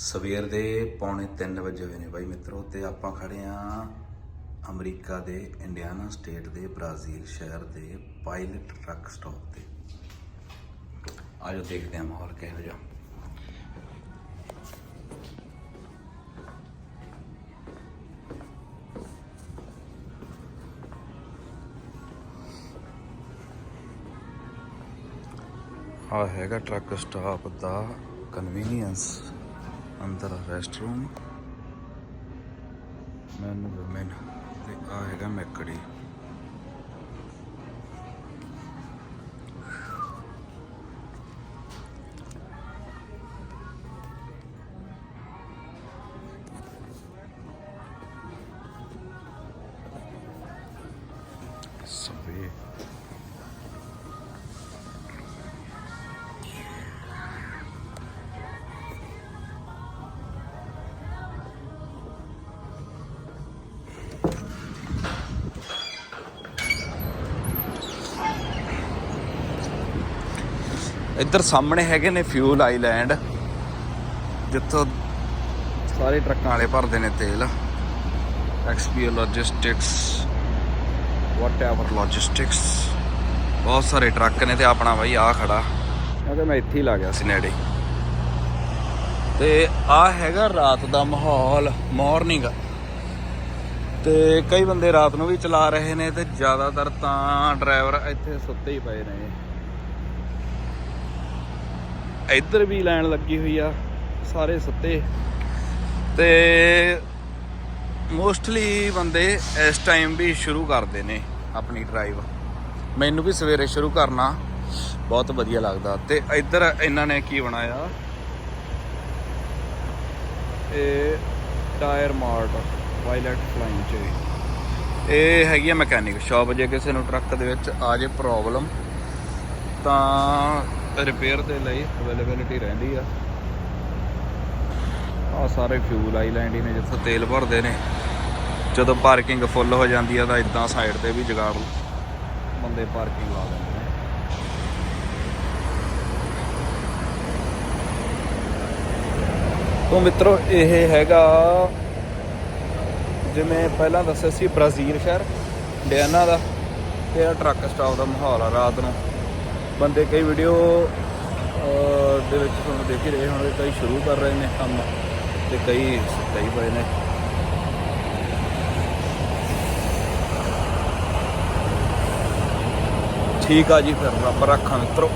ਸਵੇਰ ਦੇ ਪੌਣੇ 3 ਵਜੇ ਹੋਏ ਨੇ ਬਾਈ ਮਿੱਤਰੋ ਤੇ ਆਪਾਂ ਖੜੇ ਆ ਅਮਰੀਕਾ ਦੇ ਇੰਡੀਆਨਾ ਸਟੇਟ ਦੇ ਬ੍ਰਾਜ਼ੀਲ ਸ਼ਹਿਰ ਦੇ ਪਾਇਲਟ ਟਰੱਕ ਸਟਾਪ ਤੇ। ਆਜੋ ਦੇਖਦੇ ਹਾਂ ਮਾਹੌਲ ਕਿਹੋ ਜਿਹਾ। ਆ ਹੈਗਾ ਟਰੱਕ ਸਟਾਪ ਦਾ ਕਨਵੀਨੀਅੰਸ ਅੰਦਰ ਰੈਸਟਰੂਮ ਮੈਨ ਵੂਮਨ ਤੇ ਆ ਹੈਗਾ ਮੈਕੜੀ। ਸਭੇ ਇੱਧਰ ਸਾਹਮਣੇ ਹੈਗੇ ਨੇ ਫਿਊਲ ਆਈਲੈਂਡ ਜਿੱਥੋਂ ਸਾਰੇ ਟਰੱਕਾਂ ਵਾਲੇ ਭਰਦੇ ਨੇ ਤੇਲ। ਐਕਸਪੀਓ ਲੌਜਿਸਟਿਕਸ ਵਾਟਐਵਰ ਲੌਜਿਸਟਿਕਸ ਬਹੁਤ ਸਾਰੇ ਟਰੱਕ ਨੇ ਤੇ ਆਪਣਾ ਬਾਈ ਆ ਖੜਾ। ਕਿਉਂਕਿ ਮੈਂ ਇੱਥੇ ਹੀ ਲਾ ਗਿਆ ਸੀ ਨੇੜੇ। ਤੇ ਆ ਹੈਗਾ ਰਾਤ ਦਾ ਮਾਹੌਲ ਮਾਰਨਿੰਗ ਤੇ ਕਈ ਬੰਦੇ ਰਾਤ ਨੂੰ ਵੀ ਚਲਾ ਰਹੇ ਨੇ ਤੇ ਜ਼ਿਆਦਾਤਰ ਤਾਂ ਡਰਾਈਵਰ ਇੱਥੇ ਸੁੱਤੇ ਹੀ ਪਏ ਨੇ। ਇੱਧਰ ਵੀ ਲਾਈਨ ਲੱਗੀ ਹੋਈ ਆ, ਸਾਰੇ ਸੁੱਤੇ। ਤੇ ਮੋਸਟਲੀ ਬੰਦੇ ਇਸ ਟਾਈਮ ਵੀ ਸ਼ੁਰੂ ਕਰਦੇ ਨੇ ਆਪਣੀ ਡਰਾਈਵ ਮੈਨੂੰ ਵੀ ਸਵੇਰੇ ਸ਼ੁਰੂ ਕਰਨਾ ਬਹੁਤ ਵਧੀਆ ਲੱਗਦਾ। ਤੇ ਇੱਧਰ ਇਹਨਾਂ ਨੇ ਕੀ ਬਣਾਇਆ? ਇਹ ਟਾਇਰ ਮਾਰਟ, ਵਾਇਲਟ ਫਲਾਈਂਗ ਚ ਇਹ ਹੈਗੀ ਆ ਮਕੈਨਿਕ ਸ਼ਾਪ, ਜੇ ਕਿਸੇ ਨੂੰ ਟਰੱਕ ਦੇ ਵਿੱਚ ਆ ਜੇ ਪ੍ਰੋਬਲਮ ਤਾਂ ਰਿਪੇਅਰ ਦੇ ਲਈ ਅਵੇਲੇਬਿਲਿਟੀ ਰਹਿੰਦੀ ਆ। ਆ ਸਾਰੇ ਫਿਊਲ ਆਈਲੈਂਡ ਹੀ ਨੇ ਜਿੱਥੇ ਤੇਲ ਭਰਦੇ ਨੇ। ਜਦੋਂ ਪਾਰਕਿੰਗ ਫੁੱਲ ਹੋ ਜਾਂਦੀ ਆ ਤਾਂ ਇਦਾਂ ਸਾਈਡ ਤੇ ਵੀ ਜਗਾੜ ਬੰਦੇ ਪਾਰਕਿੰਗ ਲਾ ਦਿੰਦੇ ਨੇ। ਤੋਂ ਮਿੱਤਰੋ, ਇਹ ਹੈਗਾ ਜਿਵੇਂ ਪਹਿਲਾਂ ਦੱਸਿਆ ਸੀ, ਬ੍ਰਾਜ਼ੀਲ ਸ਼ਹਿਰ, ਡਿਆਨਾ ਦਾ। ਤੇ ਇਹ ਟਰੱਕ ਸਟਾਪ ਦਾ ਮਾਹੌਲ ਆ ਰਾਤ ਨੂੰ। ਬੰਦੇ ਕਈ ਵੀਡੀਓ ਦੇ ਵਿੱਚ ਤੁਹਾਨੂੰ ਦੇਖ ਹੀ ਰਹੇ ਹੋਣਗੇ, ਕਈ ਸ਼ੁਰੂ ਕਰ ਰਹੇ ਨੇ ਕੰਮ ਤੇ ਕਈ ਸੁੱਤੇ ਪਏ ਨੇ। ਠੀਕ ਆ ਜੀ, ਫਿਰ ਰੱਬ ਰੱਖਾਂ ਮਿੱਤਰੋ।